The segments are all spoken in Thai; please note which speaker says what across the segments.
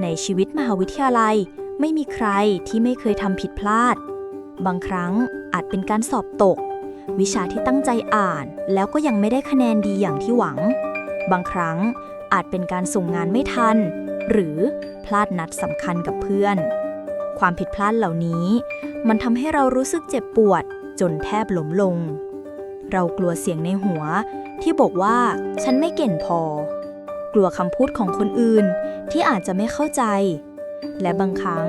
Speaker 1: ในชีวิตมหาวิทยาลัย ไม่มีใครที่ไม่เคยทำผิดพลาด บางครั้งอาจเป็นการสอบตก วิชาที่ตั้งใจอ่าน แล้วก็ยังไม่ได้คะแนนดีอย่างที่หวัง บางครั้งอาจเป็นการส่งงานไม่ทัน หรือพลาดนัดสำคัญกับเพื่อน ความผิดพลาดเหล่านี้ มันทำให้เรารู้สึกเจ็บปวด จนแทบล้มลง เรากลัวเสียงในหัวที่บอกว่า ฉันไม่เก่งพอ กลัวคำพูดของคนอื่นที่อาจจะไม่เข้าใจ และบางครั้ง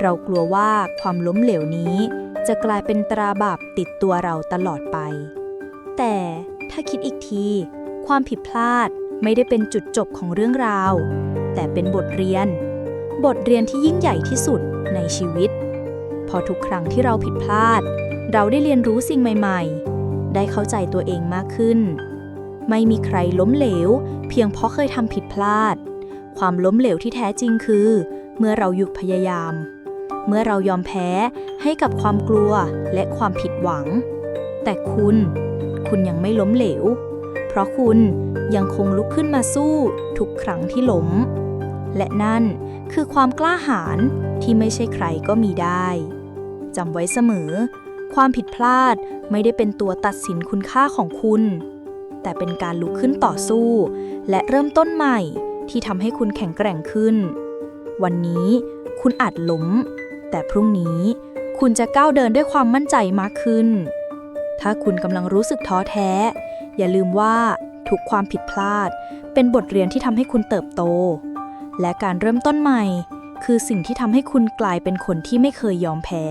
Speaker 1: เรากลัวว่าความล้มเหลวนี้ จะกลายเป็นตราบาปติดตัวเราตลอดไป แต่ถ้าคิดอีกที ความผิดพลาดไม่ได้เป็นจุดจบของเรื่องราว แต่เป็นบทเรียน บทเรียนที่ยิ่งใหญ่ที่สุดในชีวิต พอทุกครั้งที่เราผิดพลาด เราได้เรียนรู้สิ่งใหม่ ๆ ได้เข้าใจตัวเองมากขึ้น ไม่มีใครล้มเหลว เพียงเพราะเคยทำผิดพลาด ความล้มเหลวที่แท้จริงคือ เมื่อเราหยุดพยายาม เมื่อเรายอมแพ้ให้กับความกลัวและความผิดหวัง แต่คุณ คุณยังไม่ล้มเหลว เพราะคุณยังคงลุกขึ้นมาสู้ทุกครั้งที่ล้ม และนั่นคือความกล้าหาญที่ไม่ใช่ใครก็มีได้จำไว้เสมอ ความผิดพลาดไม่ได้เป็นตัวตัดสินคุณค่าของคุณ แต่เป็นการลุกขึ้นต่อสู้ และเริ่มต้นใหม่ที่ทำให้คุณแข็งแกร่งขึ้น วันนี้คุณอาจล้ม แต่พรุ่งนี้คุณจะก้าวเดินด้วยความมั่นใจมากขึ้น ถ้าคุณกำลังรู้สึกท้อแท้ อย่าลืมว่าทุกความผิดพลาด เป็นบทเรียนที่ทำให้คุณเติบโต และการเริ่มต้นใหม่ คือสิ่งที่ทำให้คุณกลายเป็นคนที่ไม่เคยยอมแพ้